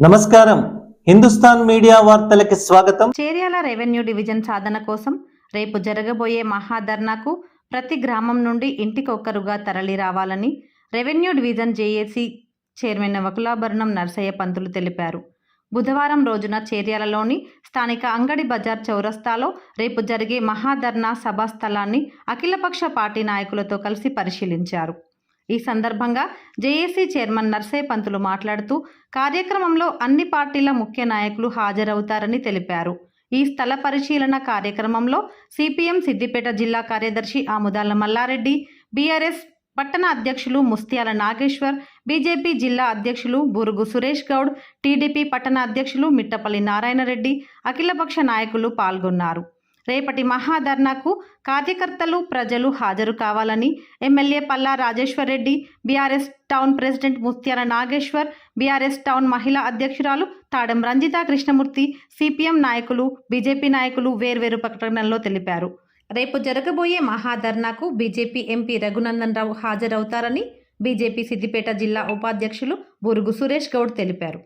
నమస్కారం. హిందుస్థాన్ మీడియా వార్తలకి స్వాగతం. Cheriyal revenue division సాధన కోసం రేపు జరగబోయే మహాధర్నాకు ప్రతి గ్రామం నుండి ఇంటికొక్కరుగా తరలి రావాలని revenue division JAC chairman Vakulabharanam Narsaiah Pantulu తెలిపారు. బుధవారం రోజున చేర్యాలలోని స్థానిక అంగడి బజార్ చౌరస్తాలో రేపు జరిగే మహాధర్నా సభా స్థలాన్ని అఖిలపక్ష పార్టీ నాయకులతో కలిసి పరిశీలించారు. ఈ సందర్భంగా జేఏసీ చైర్మన్ నర్సేపంతులు పంతులు మాట్లాడుతూ కార్యక్రమంలో అన్ని పార్టీల ముఖ్య నాయకులు హాజరవుతారని తెలిపారు. ఈ స్థల పరిశీలన కార్యక్రమంలో సిపిఎం సిద్దిపేట జిల్లా కార్యదర్శి ఆముదాల మల్లారెడ్డి బీఆర్ఎస్ పట్టణ అధ్యక్షులు ముస్త్యాల నాగేశ్వర్ బీజేపీ జిల్లా అధ్యక్షులు బురుగు సురేష్ గౌడ్ టీడీపీ పట్టణ అధ్యక్షులు మిట్టపల్లి నారాయణరెడ్డి అఖిలపక్ష నాయకులు పాల్గొన్నారు. రేపటి మహాధర్నాకు కార్యకర్తలు ప్రజలు హాజరు కావాలని MLA Palla Rajeshwar Reddy BRS town president Muthyala Nageshwar BRS town మహిళా అధ్యక్షురాలు తాడం రంజిత కృష్ణమూర్తి సిపిఎం నాయకులు బీజేపీ నాయకులు వేర్వేరు ప్రకటనల్లో తెలిపారు. రేపు జరగబోయే మహాధర్నాకు బీజేపీ ఎంపీ రఘునందన్ రావు హాజరవుతారని బీజేపీ సిద్దిపేట జిల్లా ఉపాధ్యక్షులు బురుగు సురేష్ గౌడ్ తెలిపారు.